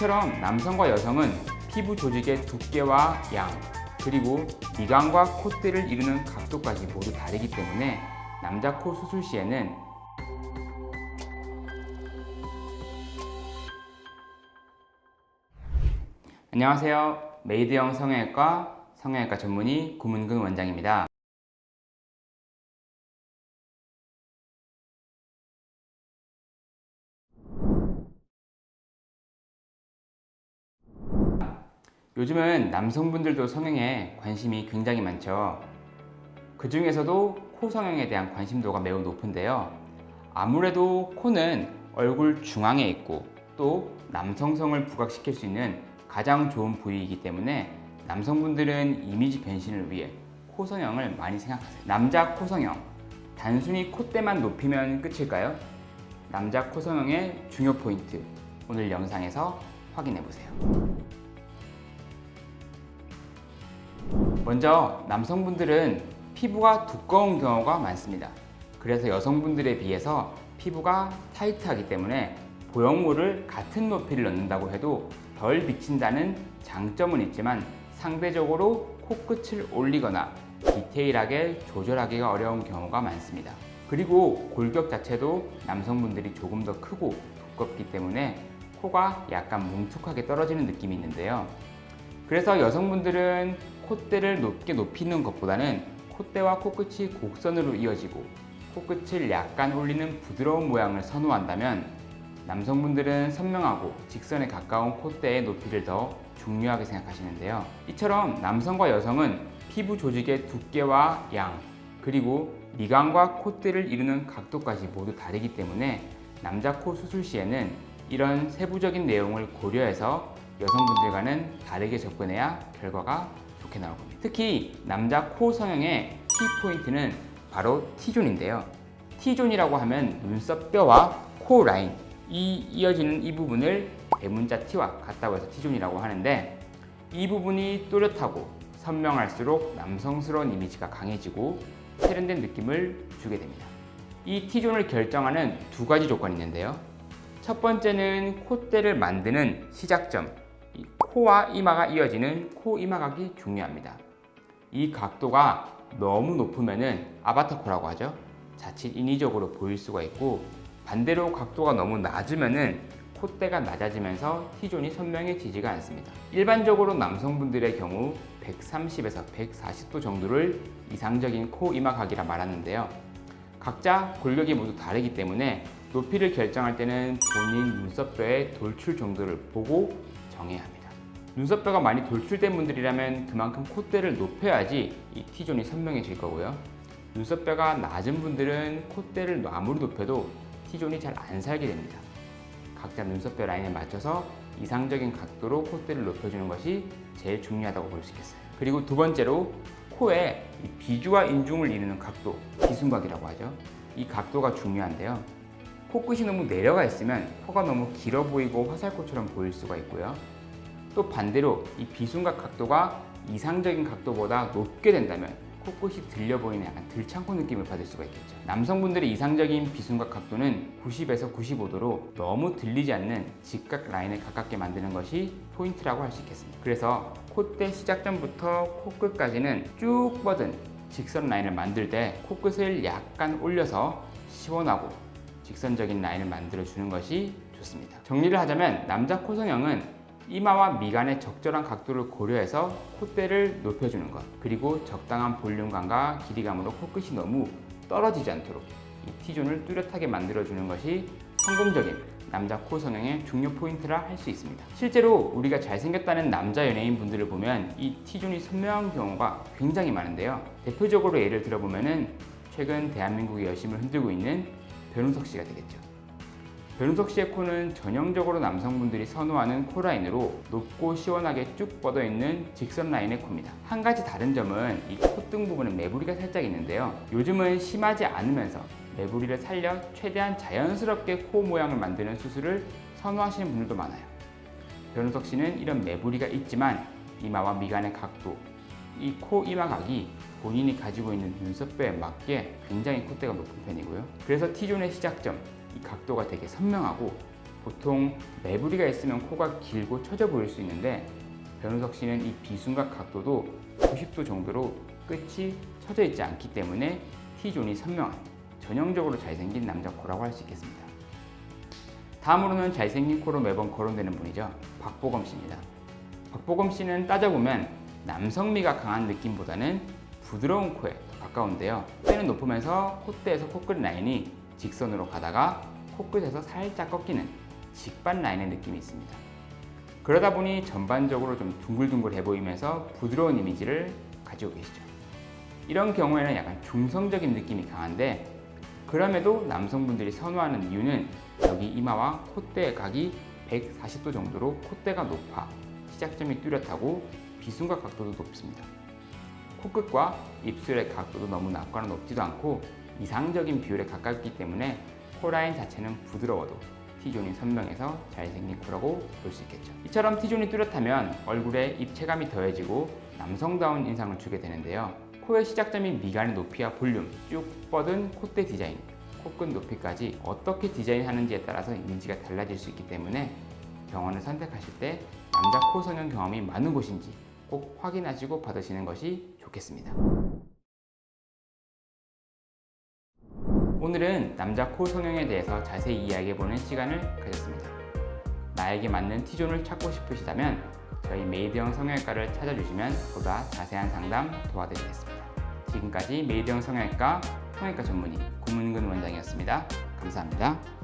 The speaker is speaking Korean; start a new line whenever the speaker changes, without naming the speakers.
이처럼 남성과 여성은 피부 조직의 두께와 양, 그리고 미간과 콧대를 이루는 각도까지 모두 다르기 때문에 남자 코 수술 시에는 안녕하세요. 메이드형 성형외과 성형외과 전문의 구문근 원장입니다. 요즘은 남성분들도 성형에 관심이 굉장히 많죠. 그 중에서도 코 성형에 대한 관심도가 매우 높은데요. 아무래도 코는 얼굴 중앙에 있고 또 남성성을 부각시킬 수 있는 가장 좋은 부위이기 때문에 남성분들은 이미지 변신을 위해 코 성형을 많이 생각하세요. 남자 코 성형. 단순히 콧대만 높이면 끝일까요? 남자 코 성형의 중요 포인트. 오늘 영상에서 확인해 보세요. 먼저 남성분들은 피부가 두꺼운 경우가 많습니다. 그래서 여성분들에 비해서 피부가 타이트하기 때문에 보형물을 같은 높이를 넣는다고 해도 덜 비친다는 장점은 있지만 상대적으로 코끝을 올리거나 디테일하게 조절하기가 어려운 경우가 많습니다. 그리고 골격 자체도 남성분들이 조금 더 크고 두껍기 때문에 코가 약간 뭉툭하게 떨어지는 느낌이 있는데요. 그래서 여성분들은 콧대를 높게 높이는 것보다는 콧대와 코끝이 곡선으로 이어지고 코끝을 약간 올리는 부드러운 모양을 선호한다면 남성분들은 선명하고 직선에 가까운 콧대의 높이를 더 중요하게 생각하시는데요. 이처럼 남성과 여성은 피부 조직의 두께와 양, 그리고 미간과 콧대를 이루는 각도까지 모두 다르기 때문에 남자 코 수술 시에는 이런 세부적인 내용을 고려해서 여성분들과는 다르게 접근해야 결과가 좋게 나올 겁니다. 특히 남자 코 성형의 키포인트는 바로 T존인데요. T존이라고 하면 눈썹 뼈와 코 라인, 이 이어지는 이 부분을 대문자 T와 같다고 해서 T존이라고 하는데 이 부분이 또렷하고 선명할수록 남성스러운 이미지가 강해지고 세련된 느낌을 주게 됩니다. 이 T존을 결정하는 두 가지 조건이 있는데요. 첫 번째는 콧대를 만드는 시작점, 이 코와 이마가 이어지는 코 이마각이 중요합니다. 이 각도가 너무 높으면은 아바타 코라고 하죠. 자칫 인위적으로 보일 수가 있고 반대로 각도가 너무 낮으면은 콧대가 낮아지면서 T존이 선명해지지가 않습니다. 일반적으로 남성분들의 경우 130에서 140도 정도를 이상적인 코 이마각이라 말하는데요. 각자 골격이 모두 다르기 때문에 높이를 결정할 때는 본인 눈썹뼈의 돌출 정도를 보고 정해야 합니다. 눈썹뼈가 많이 돌출된 분들이라면 그만큼 콧대를 높여야지 이 T존이 선명해질 거고요. 눈썹뼈가 낮은 분들은 콧대를 아무리 높여도 T존이 잘 안 살게 됩니다. 각자 눈썹뼈 라인에 맞춰서 이상적인 각도로 콧대를 높여주는 것이 제일 중요하다고 볼 수 있겠어요. 그리고 두 번째로 이 비주와 인중을 이루는 각도, 비순각이라고 하죠. 이 각도가 중요한데요. 코끝이 너무 내려가 있으면 코가 너무 길어 보이고 화살코처럼 보일 수가 있고요. 또 반대로 이 비순각 각도가 이상적인 각도보다 높게 된다면 코끝이 들려 보이는 약간 들창코 느낌을 받을 수가 있겠죠. 남성분들의 이상적인 비순각 각도는 90에서 95도로 너무 들리지 않는 직각 라인에 가깝게 만드는 것이 포인트라고 할 수 있겠습니다. 그래서 콧대 시작점부터 코끝까지는 쭉 뻗은 직선 라인을 만들 때 코끝을 약간 올려서 시원하고 직선적인 라인을 만들어 주는 것이 좋습니다. 정리를 하자면 남자 코 성형은 이마와 미간의 적절한 각도를 고려해서 콧대를 높여주는 것 그리고 적당한 볼륨감과 길이감으로 코끝이 너무 떨어지지 않도록 이 T존을 뚜렷하게 만들어주는 것이 성공적인 남자 코 성형의 중요 포인트라 할 수 있습니다. 실제로 우리가 잘생겼다는 남자 연예인 분들을 보면 이 T존이 선명한 경우가 굉장히 많은데요. 대표적으로 예를 들어보면은 최근 대한민국의 여심을 흔들고 있는 변우석 씨가 되겠죠. 변우석 씨의 코는 전형적으로 남성분들이 선호하는 코 라인으로 높고 시원하게 쭉 뻗어 있는 직선 라인의 코입니다. 한 가지 다른 점은 이 콧등 부분에 매부리가 살짝 있는데요. 요즘은 심하지 않으면서 매부리를 살려 최대한 자연스럽게 코 모양을 만드는 수술을 선호하시는 분들도 많아요. 변우석 씨는 이런 매부리가 있지만 이마와 미간의 각도, 이 코 이마각이 본인이 가지고 있는 눈썹뼈에 맞게 굉장히 콧대가 높은 편이고요. 그래서 T존의 시작점, 이 각도가 되게 선명하고 보통 매부리가 있으면 코가 길고 처져 보일 수 있는데 변우석 씨는 이 비순각 각도도 90도 정도로 끝이 처져 있지 않기 때문에 T존이 선명한 전형적으로 잘생긴 남자 코라고 할 수 있겠습니다. 다음으로는 잘생긴 코로 매번 거론되는 분이죠. 박보검 씨입니다. 박보검 씨는 따져보면 남성미가 강한 느낌보다는 부드러운 코에 더 가까운데요. 콧대는 높으면서 콧대에서 코끝 라인이 직선으로 가다가 코끝에서 살짝 꺾이는 직반 라인의 느낌이 있습니다. 그러다 보니 전반적으로 좀 둥글둥글해 보이면서 부드러운 이미지를 가지고 계시죠. 이런 경우에는 약간 중성적인 느낌이 강한데 그럼에도 남성분들이 선호하는 이유는 여기 이마와 콧대 각이 140도 정도로 콧대가 높아 시작점이 뚜렷하고 비순각 각도도 높습니다. 코끝과 입술의 각도도 너무 낮거나 높지도 않고 이상적인 비율에 가깝기 때문에 코라인 자체는 부드러워도 T존이 선명해서 잘생긴 코라고 볼 수 있겠죠. 이처럼 T존이 뚜렷하면 얼굴에 입체감이 더해지고 남성다운 인상을 주게 되는데요. 코의 시작점인 미간의 높이와 볼륨, 쭉 뻗은 콧대 디자인, 코끝 높이까지 어떻게 디자인하는지에 따라서 이미지가 달라질 수 있기 때문에 병원을 선택하실 때 남자 코 성형 경험이 많은 곳인지 꼭 확인하시고 받으시는 것이 좋겠습니다. 오늘은 남자 코 성형에 대해서 자세히 이야기해보는 시간을 가졌습니다. 나에게 맞는 T존을 찾고 싶으시다면 저희 메이드형 성형외과를 찾아주시면 보다 자세한 상담 도와드리겠습니다. 지금까지 메이드형 성형외과 성형외과 전문의 구문근 원장이었습니다. 감사합니다.